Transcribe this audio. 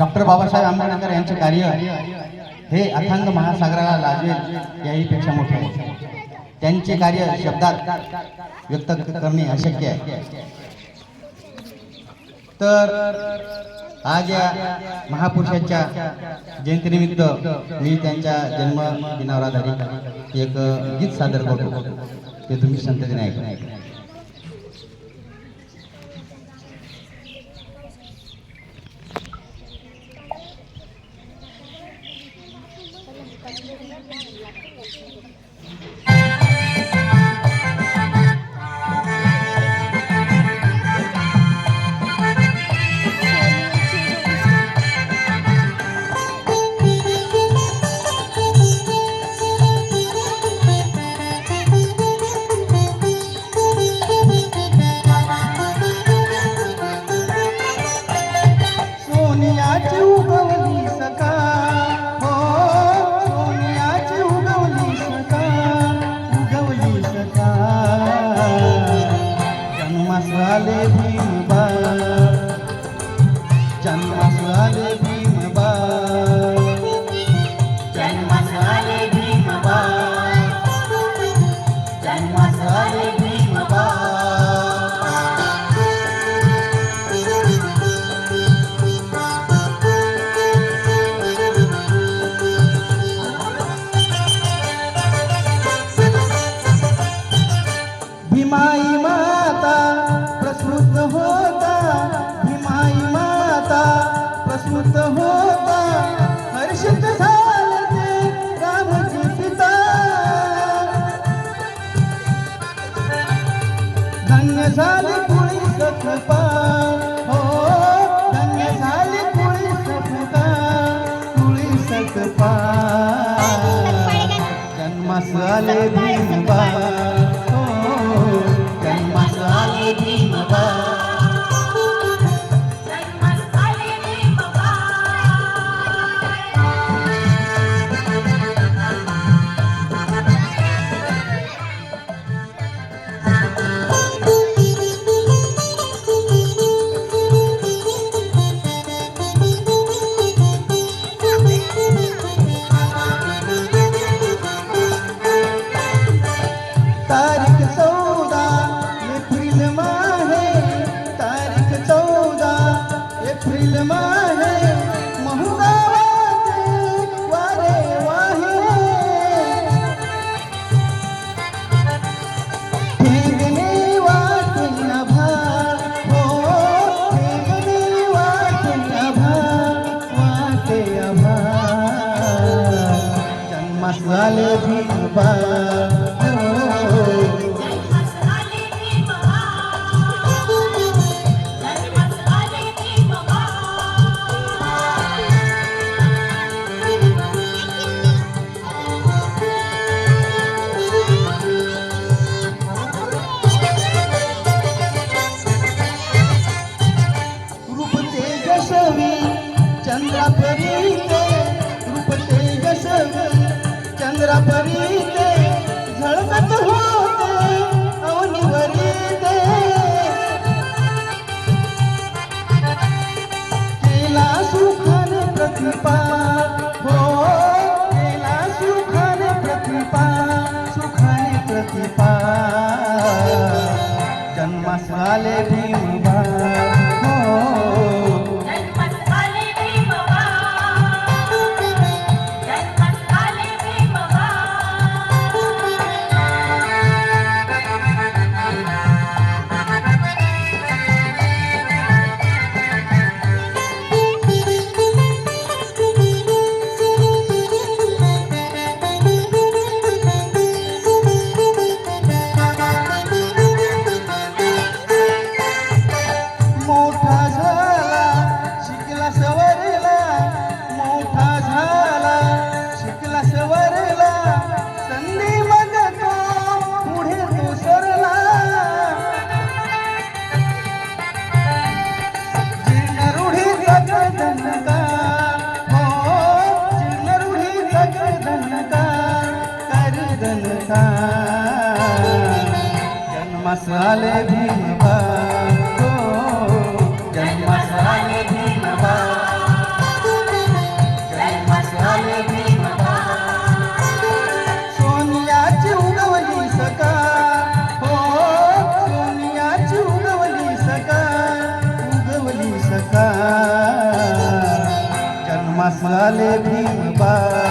Doctor Babasaheb Ambedkar यांचे कार्य हे अथांग महासागराला लाजवेल याहीपेक्षा मोठे आहे. त्यांचे कार्य शब्दात व्यक्त करणे अशक्य आहे. तर आज या महापुरुषाच्या जयंतीनिमित्त मी त्यांच्या जन्मदिनावर आधारित एक गीत सादर करतो. ते तुम्ही संततीने ऐका. आले भीमबा धन्य झाले कुळी सखपा हो धन्य झाले सखपा कुळी सखपा जन्मास आले भीमबा तारीख चौदा एप्रिल माहे तारीख चौदा एप्रिल माहे महुगावाचे वारे वाहे. ठेंगणे वाटे नभा हो ठेंगणे वाटे नभा वाटे अभा जन्मास आले भीमबा चंद्रापरीते रूप तेजस्वी चंद्रापरीते झळकत होते अवनीवरीते केला सुखाने प्रतिपा. हो केला सुखाने प्रतिपा सुखाने प्रतिपा. जन्मास आले सदन का जन्मास आले भीमबा। हो भी आले भीमबा। सका। हो सोनियाची उगवली सका। उगवली सका। जन्मास आले भीमबा।